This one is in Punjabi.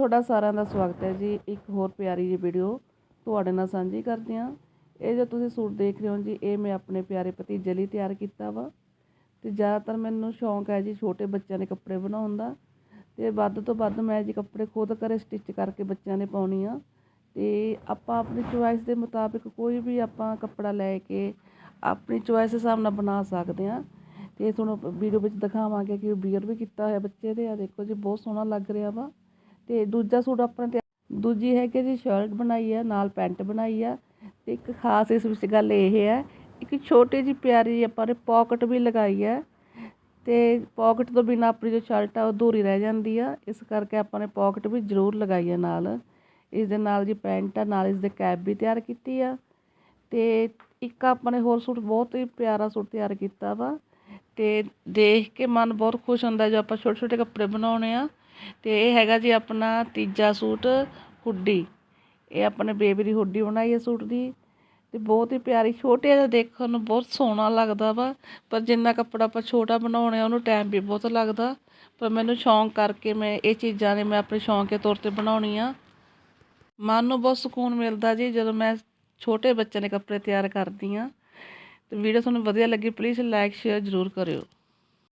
ਤੁਹਾਡਾ ਸਾਰਿਆਂ ਦਾ ਸਵਾਗਤ ਹੈ ਜੀ। ਇੱਕ ਹੋਰ ਪਿਆਰੀ ਜੀ ਵੀਡੀਓ ਤੁਹਾਡੇ ਨਾਲ ਸਾਂਝੀ ਕਰਦੇ ਹਾਂ। ਇਹ ਜੋ ਤੁਸੀਂ ਸੂਟ ਦੇਖ ਰਹੇ ਹੋ ਜੀ, ਇਹ ਮੈਂ ਆਪਣੇ ਪਿਆਰੇ ਭਤੀਜੇ ਲਈ ਤਿਆਰ ਕੀਤਾ ਵਾ। ਤੇ ਜ਼ਿਆਦਾਤਰ ਮੈਨੂੰ ਸ਼ੌਂਕ ਹੈ ਜੀ ਛੋਟੇ ਬੱਚਿਆਂ ਦੇ ਕੱਪੜੇ ਬਣਾਉਣ ਦਾ। ਤੇ ਵੱਧ ਤੋਂ ਵੱਧ ਮੈਂ ਜੀ ਕੱਪੜੇ ਖੁਦ ਘਰੇ ਸਟਿਚ ਕਰਕੇ ਬੱਚਿਆਂ ਨੇ ਪਾਉਣੀ ਆ। ਤੇ ਆਪਾਂ ਆਪਣੀ ਚੁਆਇਸ ਦੇ ਮੁਤਾਬਿਕ ਕੋਈ ਵੀ ਆਪਾਂ ਕੱਪੜਾ ਲੈ ਕੇ ਆਪਣੀ ਚੁਆਇਸ ਦੇ ਹਿਸਾਬ ਨਾਲ ਬਣਾ ਸਕਦੇ ਹਾਂ। ਤੇ ਤੁਹਾਨੂੰ ਵੀਡੀਓ ਵਿੱਚ ਦਿਖਾਵਾਂਗੇ ਕਿ ਬੀਅਰ ਵੀ ਕੀਤਾ ਹੋਇਆ ਬੱਚੇ ਦੇ। ਆ ਦੇਖੋ ਜੀ, ਬਹੁਤ ਸੋਹਣਾ ਲੱਗ ਰਿਹਾ ਵਾ। ਤੇ ਦੂਜਾ ਸੂਟ ਆਪਣੇ ਤੇ ਦੂਜੀ ਹੈ ਕਿ ਜੀ ਸ਼ਰਟ ਬਣਾਈ ਆ, ਨਾਲ ਪੈਂਟ ਬਣਾਈ ਆ ਤੇ ਇੱਕ ਖਾਸ ਇਸ ਵਿੱਚ ਗੱਲ ਇਹ ਹੈ, ਇੱਕ ਛੋਟੀ ਜੀ ਪਿਆਰੀ ਜਿਹੀ ਆਪਾਂ ਨੇ ਪਾਕਟ ਵੀ ਲਗਾਈ ਹੈ ਤੇ ਪਾਕਟ ਤੋਂ ਬਿਨਾ ਆਪਣੀ ਜੋ ਸ਼ਰਟ ਆ ਉਹ ਅਧੂਰੀ ਰਹਿ ਜਾਂਦੀ ਆ, ਇਸ ਕਰਕੇ ਆਪਾਂ ਨੇ ਪਾਕਟ ਵੀ ਜ਼ਰੂਰ ਲਗਾਈ ਆ ਨਾਲ। ਇਸ ਦੇ ਨਾਲ ਜੀ ਪੈਂਟ ਆ, ਨਾਲ ਇਸ ਦੇ ਕੈਪ ਵੀ ਤਿਆਰ ਕੀਤੀ ਆ ਤੇ ਇੱਕ ਆਪਾਂ ਨੇ ਹੋਰ ਸੂਟ ਬਹੁਤ ਹੀ ਪਿਆਰਾ ਸੂਟ ਤਿਆਰ ਕੀਤਾ ਵਾ ਤੇ ਦੇਖ ਕੇ ਮਨ ਬਹੁਤ ਖੁਸ਼ ਹੁੰਦਾ ਜੋ ਆਪਾਂ ਛੋਟੇ ਛੋਟੇ ਕੱਪੜੇ ਬਣਾਉਣੇ ਆ ਤੇ ਇਹ ਹੈਗਾ ਜੀ ਆਪਣਾ ਤੀਜਾ ਸੂਟ ਹੁੱਡੀ। ਇਹ ਆਪਣੇ ਬੇਬੀ ਦੀ ਹੁੱਡੀ ਬਣਾਈ ਹੈ ਸੂਟ ਦੀ। ਤੇ ਬਹੁਤ ਹੀ ਪਿਆਰੀ, ਛੋਟੇ ਜਿਹਾ ਦੇਖਣ ਨੂੰ ਬਹੁਤ ਸੋਹਣਾ ਲੱਗਦਾ ਵਾ, ਪਰ ਜਿੰਨਾ ਕੱਪੜਾ ਆਪਾਂ ਛੋਟਾ ਬਣਾਉਣੇ ਆ, ਉਹਨੂੰ ਟਾਈਮ ਵੀ ਬਹੁਤ ਲੱਗਦਾ। ਪਰ ਮੈਨੂੰ ਸ਼ੌਂਕ ਕਰਕੇ ਮੈਂ ਇਹ ਚੀਜ਼ਾਂ ਨੇ ਮੈਂ ਆਪਣੇ ਸ਼ੌਂਕ ਦੇ ਤੌਰ ਤੇ ਬਣਾਉਣੀ ਆ ਮਨ ਨੂੰ ਬਹੁਤ ਸਕੂਨ ਮਿਲਦਾ ਜੀ, ਜਦੋਂ ਮੈਂ ਛੋਟੇ ਬੱਚਿਆਂ ਦੇ ਕੱਪੜੇ ਤਿਆਰ ਕਰਦੀ ਆ ਤੇ ਵੀਡੀਓ ਤੁਹਾਨੂੰ ਵਧੀਆ ਲੱਗੀ ਪਲੀਜ਼ ਲਾਈਕ ਸ਼ੇਅਰ ਜ਼ਰੂਰ ਕਰਿਓ।